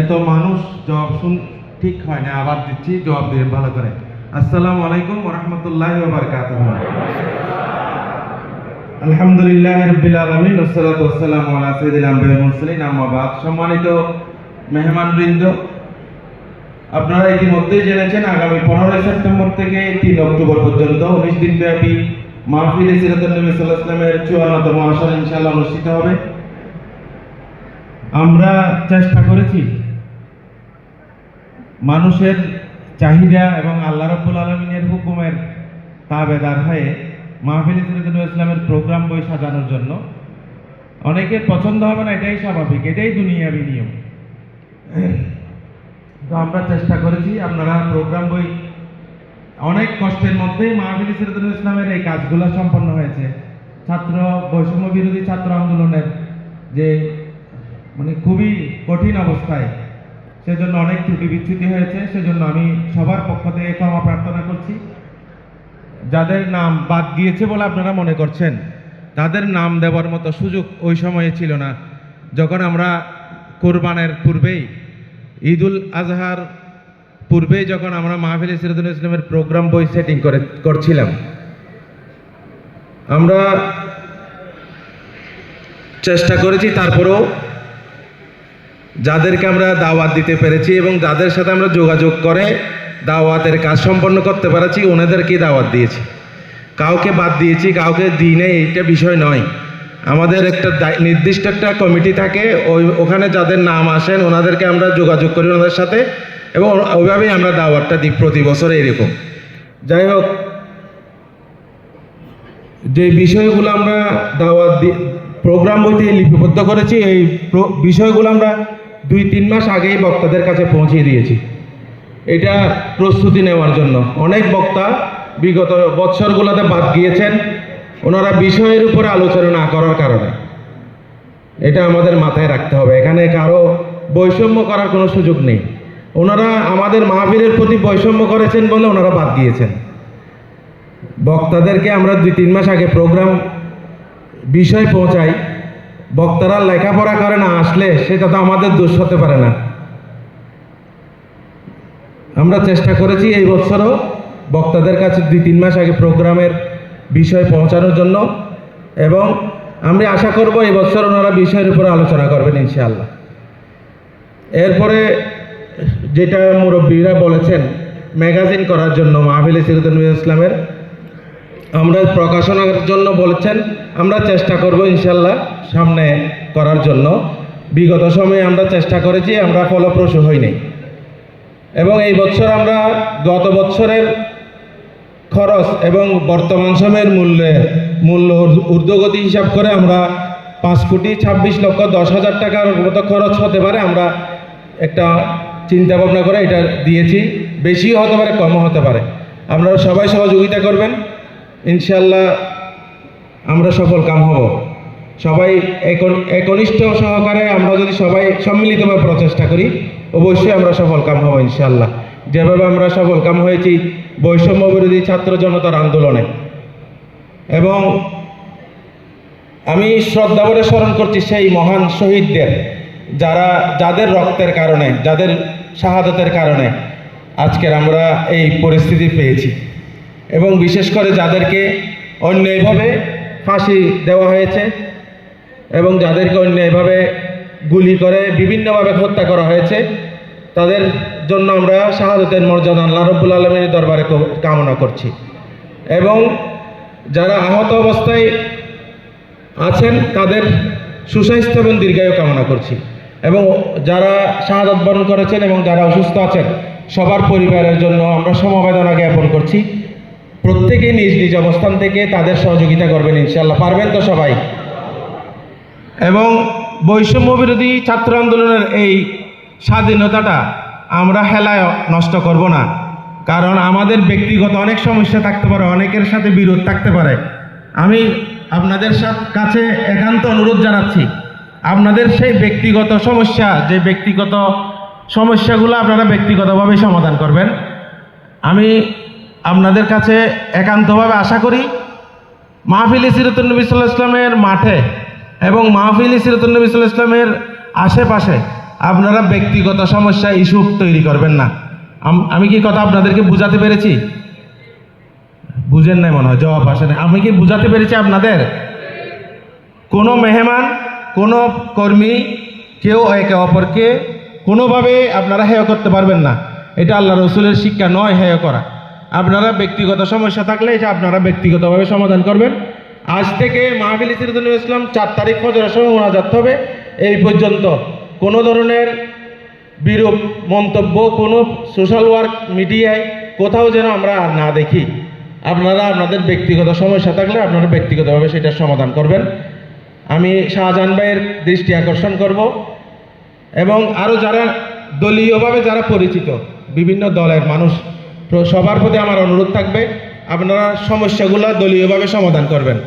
এত মানুষ জবাব শুন ঠিক হয় না, আবার দিচ্ছি, জবাব দিয়ে ভালো করে। আসসালামু আলাইকুম রহমতুল্লাহ আলহামদুলিল্লাহ আলমিন ওসলাত ওসালাম আপনারা ইতিমধ্যেই জেনেছেন, আগামী পনেরোই সেপ্টেম্বর থেকে তিন অক্টোবর পর্যন্ত উনিশ দিন ব্যাপী মাহফিল চুয়ান্নতম আসর অনুষ্ঠিত হবে। আমরা চেষ্টা করেছি মানুষের চাহিদা এবং আল্লাহ রাব্বুল আলমিনের হুকুমের তাবেদার হয়ে মাহফিল সিরাতুল ইসলামের প্রোগ্রাম বই সাজানোর জন্য। অনেকের পছন্দ হবে না, এটাই স্বাভাবিক, এটাই দুনিয়াবি নিয়ম। তো আমরা চেষ্টা করেছি, আপনারা প্রোগ্রাম বই অনেক কষ্টের মধ্যেই মাহফিল সিরাতুল ইসলামের এই কাজগুলো সম্পন্ন হয়েছে। ছাত্র বৈষম্য বিরোধী ছাত্র আন্দোলনের যে মানে খুবই কঠিন অবস্থায় সেজন্য অনেক ত্রুটি বিচ্ছুতি হয়েছে, সেজন্য আমি সবার পক্ষ থেকে ক্ষমা প্রার্থনা করছি। যাদের নাম বাদ গিয়েছে বলে আপনারা মনে করছেন তাদের নাম দেওয়ার মতো সুযোগ ওই সময়ে ছিল না, যখন আমরা কোরবানের পূর্বেই, ঈদুল আজহার পূর্বেই যখন আমরা মাহফিল সিরাজুল ইসলামের প্রোগ্রাম বই সেটিং করে, করছিলাম, আমরা চেষ্টা করেছি, তারপরেও যাদেরকে আমরা দাওয়াত দিতে পেরেছি এবং যাদের সাথে আমরা যোগাযোগ করে দাওয়াতের কাজ সম্পন্ন করতে পেরেছি, ওনাদেরকেই দাওয়াত দিয়েছি। কাউকে বাদ দিয়েছি, কাউকে দিই নেই এইটা বিষয় নয়। আমাদের একটা নির্দিষ্ট একটা কমিটি থাকে, ওই, ওখানে যাদের নাম আসেন, ওনাদেরকে আমরা যোগাযোগ করি ওনাদের সাথে, এবং ওইভাবেই আমরা দাওয়াতটা দিই প্রতি বছর এরকম যাই হোক, যে বিষয়গুলো আমরা দাওয়াত প্রোগ্রাম বইতে লিপিবদ্ধ করেছি, এই বিষয়গুলো আমরা দুই তিন মাস আগেই বক্তাদের কাছে পৌঁছে দিয়েছি। এটা প্রস্তুতি নেওয়ার জন্য। অনেক বক্তা বিগত বৎসরগুলোতে বাদ গিয়েছেন। ওনারা বিষয়ের উপরে আলোচনা না করার কারণে। এটা আমাদের মাথায় রাখতে হবে। এখানে কারও বৈষম্য করার কোনো সুযোগ নেই। ওনারা আমাদের মাহফিলের প্রতি বৈষম্য করেছেন বলে ওনারা বাদ গিয়েছেন। বক্তাদেরকে আমরা দুই তিন মাস আগে প্রোগ্রাম বিষয় পৌঁছাই। বক্তারা লেখাপড়া করে না, আসলে সেটা তো আমাদের দোষ হতে পারে না। আমরা চেষ্টা করেছি এই বছরও বক্তাদের কাছে দুই তিন মাস আগে প্রোগ্রামের বিষয় পৌঁছানোর জন্য এবং আমি আশা করব এই বছর ওনারা বিষয়ের উপরে আলোচনা করবেন ইনশাআল্লাহ। এরপরে যেটা মুরব্বীরা বলেছেন, ম্যাগাজিন করার জন্য মাহফিল সিরুদ্দিন ইসলামের, আমরা প্রকাশনার জন্য বলেছেন, আমরা চেষ্টা করব ইনশাল্লাহ সামনে করার জন্য। বিগত সময়ে আমরা চেষ্টা করেছি, আমরা ফলপ্রসূ হইনি। এবং এই বছর আমরা গত বছরের খরচ এবং বর্তমান সময়ের মূল্যে মূল্য ঊর্ধ্বগতি হিসাব করে আমরা পাঁচ কোটি ছাব্বিশ লক্ষ দশ হাজার টাকার মতো খরচ হতে পারে আমরা একটা চিন্তা ভাবনা করে এটা দিয়েছি। বেশিও হতে পারে, কমও হতে পারে। আপনারা সবাই সহযোগিতা করবেন। ইনশাল্লাহ আমরা সফল কাম হব। সবাই একন- একনিষ্ঠ সহকারে আমরা যদি সবাই সম্মিলিতভাবে প্রচেষ্টা করি, অবশ্যই আমরা সফল কাম হব ইনশাল্লাহ যেভাবে আমরা সফল কাম হয়েছি বৈষম্য বিরোধী ছাত্র জনতার আন্দোলনে। এবং আমি শ্রদ্ধাভরে স্মরণ করছি সেই মহান শহীদদের, যারা, যাদের রক্তের কারণে, যাদের শাহাদতের কারণে আজকের আমরা এই পরিস্থিতি পেয়েছি। এবং বিশেষ করে যাদেরকে অন্যায়ভাবে ফাঁসি দেওয়া হয়েছে এবং যাদেরকে অন্যায়ভাবে গুলি করে বিভিন্নভাবে হত্যা করা হয়েছে, তাদের জন্য আমরা শাহাদতের মর্যাদা আল্লাহ রব্বুল আলমীর দরবারে কামনা করছি। এবং যারা আহত অবস্থায় আছেন, তাদের সুস্বাস্থ্য এবং দীর্ঘায়ু কামনা করছি। এবং যারা শাহাদত বরণ করেছেন এবং যারা অসুস্থ আছেন, সবার পরিবারের জন্য আমরা সমবেদনা জ্ঞাপন করছি। প্রত্যেকেই নিজ নিজ অবস্থান থেকে তাদের সহযোগিতা করবেন ইনশাল্লাহ পারবেন তো সবাই? এবং বৈষম্য বিরোধী ছাত্র আন্দোলনের এই স্বাধীনতাটা আমরা হেলায় নষ্ট করব না। কারণ আমাদের ব্যক্তিগত অনেক সমস্যা থাকতে পারে, অনেকের সাথে বিরোধ থাকতে পারে। আমি আপনাদের কাছে একান্ত অনুরোধ জানাচ্ছি, আপনাদের সেই ব্যক্তিগত সমস্যা, যে ব্যক্তিগত সমস্যাগুলো আপনারা ব্যক্তিগতভাবে সমাধান করবেন, আমি আপনাদের কাছে একান্তভাবে আশা করি, মাহফিল সিরতুল নবী সাল্লাহ ইসলামের মাঠে এবং মাহফিল সিরতুল নবী সাল্লাহ ইসলামের আশেপাশে আপনারা ব্যক্তিগত সমস্যা ইস্যু তৈরি করবেন না। আমি কি কথা আপনাদেরকে বুঝাতে পেরেছি? বুঝেন নাই মনে হয়, জবাব আসে না আমি কি বুঝাতে পেরেছি আপনাদের? কোনো মেহমান, কোনো কর্মী, কেউ একে অপরকে কোনোভাবে আপনারা হেয় করতে পারবেন না। এটা আল্লাহ রসুলের শিক্ষা, নয় হেয় করা। আপনারা ব্যক্তিগত সমস্যা থাকলে এটা আপনারা ব্যক্তিগতভাবে সমাধান করবেন। আজ থেকে মাহফিল সিরদুল ইসলাম চার তারিখ ফজরের সময় মোনাজাত হবে। এই পর্যন্ত কোনো ধরনের বিরূপ মন্তব্য, কোনো সোশ্যাল ওয়ার্ক মিডিয়ায় কোথাও যেন আমরা না দেখি। আপনারা আপনাদের ব্যক্তিগত সমস্যা থাকলে আপনারা ব্যক্তিগতভাবে সেটার সমাধান করবেন। আমি শাহজাহান ভাইয়ের দৃষ্টি আকর্ষণ করব এবং আরও যারা দলীয়ভাবে যারা পরিচিত, বিভিন্ন দলের মানুষ, সবার প্রতি আমার অনুরোধ থাকবে, আপনারা সমস্যাগুলো দলীয়ভাবে সমাধান করবেন।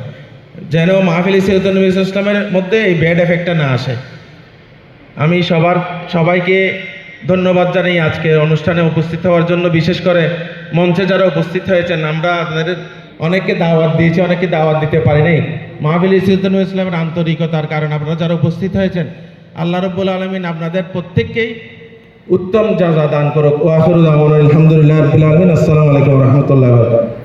যেন মাহফিল সৈয়দুল ইসলামের মধ্যে এই ব্যাড এফেক্টটা না আসে। আমি সবার, সবাইকে ধন্যবাদ জানাই আজকে অনুষ্ঠানে উপস্থিত হওয়ার জন্য, বিশেষ করে মঞ্চে যারা উপস্থিত হয়েছেন, আমরা আপনাদের অনেককে দাওয়াত দিয়েছি, অনেককে দাওয়াত দিতে পারি নাই মাহফিল ইসলাম ইসলামের আন্তরিকতার কারণে আপনারা যারা উপস্থিত হয়েছেন, আল্লাহ রব্বুল আলমিন আপনাদের প্রত্যেককেই উত্তম যাজা দান করুক। আলহামদুলিল্লাহ আসসালামু আলাইকুম রহমতুল্লাহ